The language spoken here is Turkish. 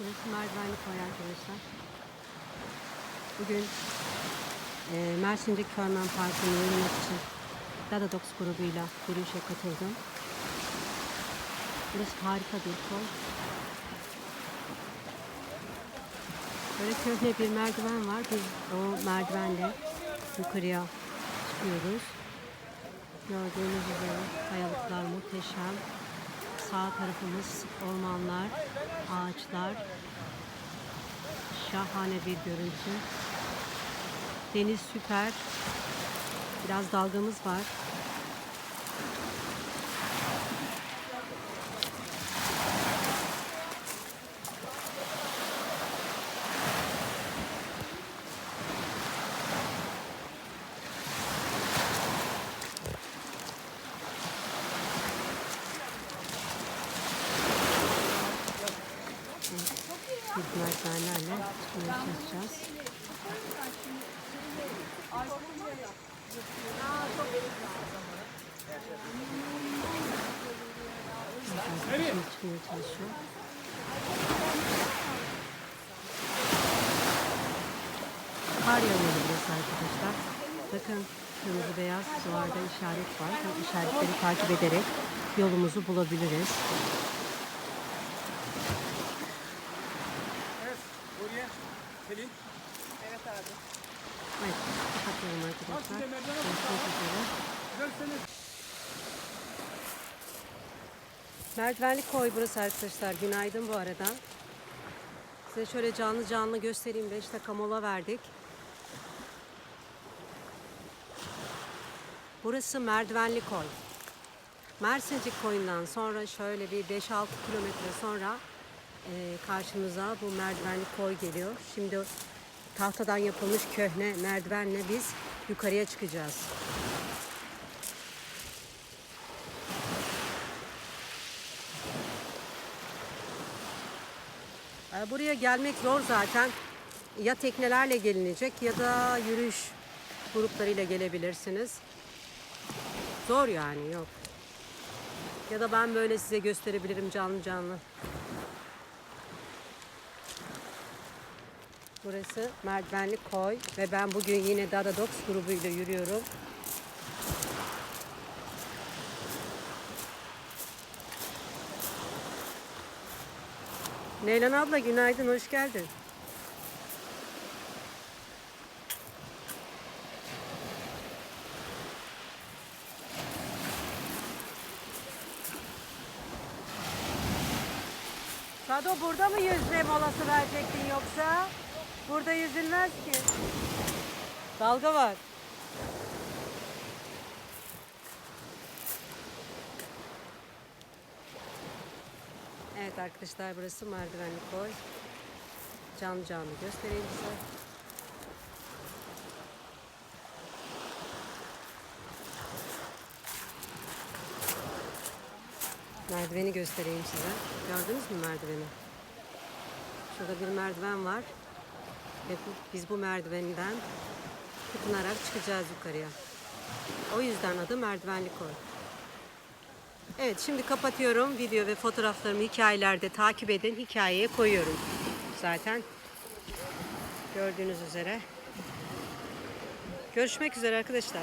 Burası merdivenli koy arkadaşlar. Bugün e, Mersin'deki Körmen Parkı'nı yürümek için Dada Dogs grubuyla yürüyüşe katıldım. Burası harika bir koy. Böyle köhne bir merdiven var. Biz o merdivenle yukarıya çıkıyoruz. Gördüğünüz üzere kayalıklar muhteşem. Sağ tarafımız ormanlar, ağaçlar. Şahane bir görüntü. Deniz süper. Biraz dalgamız var. Çıkmaya çalışacağız. Çalışıyor. Kar yağıyor burası arkadaşlar. Bakın kırmızı beyaz duvarda işaret var. Bu işaretleri takip ederek yolumuzu bulabiliriz. Evet, buraya Pelin. Evet abi. Evet, kapatıyorum arkadaşlar. Görüşmek üzere. Merdivenli koy burası arkadaşlar. Günaydın bu arada. Size şöyle canlı canlı göstereyim. 5 dakika mola verdik. Burası Merdivenli Koy. Mersincik koyundan sonra şöyle bir 5-6 kilometre sonra e, karşımıza bu merdivenli koy geliyor. Şimdi tahtadan yapılmış köhne merdivenle biz yukarıya çıkacağız. Buraya gelmek zor zaten. Ya teknelerle gelinecek ya da yürüyüş gruplarıyla gelebilirsiniz. Zor yani yok. Ya da ben böyle size gösterebilirim canlı canlı. Burası merdivenli koy ve ben bugün yine Dada Dogs grubuyla yürüyorum. Neylan abla günaydın, hoş geldin. Sado burada mı yüzme molası verecektin yoksa? Burada yüzülmez ki. Dalga var. Evet arkadaşlar burası merdivenli koy. Canlı canlı göstereyim size. Merdiveni göstereyim size. Gördünüz mü merdiveni? Şurada bir merdiven var. Ve bu- biz bu merdivenden tutunarak çıkacağız yukarıya. O yüzden adı merdivenli koy. Evet şimdi kapatıyorum. Video ve fotoğraflarımı hikayelerde takip edin. Hikayeye koyuyorum. Zaten gördüğünüz üzere. Görüşmek üzere arkadaşlar.